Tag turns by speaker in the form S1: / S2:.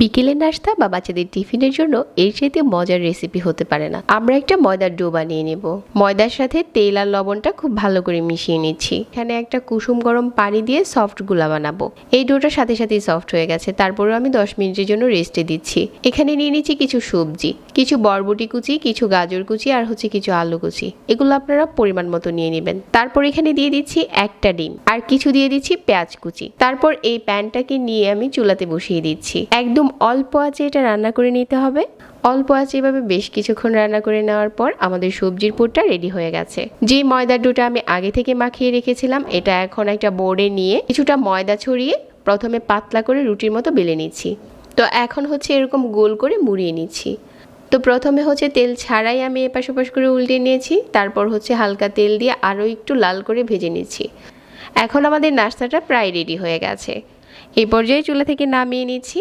S1: বিকেলের নাস্তা বা বাচ্চাদের টিফিনের জন্য এর চাইতে মজার রেসিপি হতে পারে না। আমরা একটা ময়দার ডো বানিয়ে নেব। ময়দার সাথে তেল আর লবণটা খুব ভালো করে মিশিয়ে নিচ্ছি। এখানে একটা কুসুম গরম পানি দিয়ে সফটগুলা বানাবো। এই ডোটা সাথে সাথেই সফট হয়ে গেছে। তারপরেও আমি দশ মিনিটের জন্য রেস্টে দিচ্ছি। এখানে নিয়ে নিচ্ছি কিছু সবজি, কিছু বরবটি কুচি, কিছু গাজর কুচি আর হচ্ছে কিছু আলু কুচি। এগুলো আপনারা পরিমাণ মতো নিয়ে নেবেন। তারপর এখানে দিয়ে দিচ্ছি একটা ডিম। আর কিছু দিয়ে দিচ্ছি পেঁয়াজ কুচি। তারপর এই প্যানটাকে নিয়ে আমি চুলাতে বসিয়ে দিচ্ছি। একদম অল্প আঁচে এটা রান্না করে নিতে হবে। অল্প আঁচে এভাবে বেশ কিছুক্ষণ রান্না করে নেওয়ার পর আমাদের সবজির পুরটা রেডি হয়ে গেছে। যে ময়দার ডোটা আমি আগে থেকে মাখিয়ে রেখেছিলাম, এটা এখন একটা বোর্ডে নিয়ে কিছুটা ময়দা ছড়িয়ে প্রথমে পাতলা করে রুটির মতো বেলে নিচ্ছি। তো এখন হচ্ছে এরকম গোল করে মুড়িয়ে নিচ্ছি। তো প্রথমে হচ্ছে তেল ছাড়াই আমি এপাশ ওপাশ করে উল্টে নিয়েছি, তারপর হচ্ছে হালকা তেল দিয়ে আরও একটু লাল করে ভেজে নিচ্ছি। এখন আমাদের নাস্তাটা প্রায় রেডি হয়ে গেছে। এই পর্যায়ে চুলা থেকে নামিয়ে নিচ্ছি।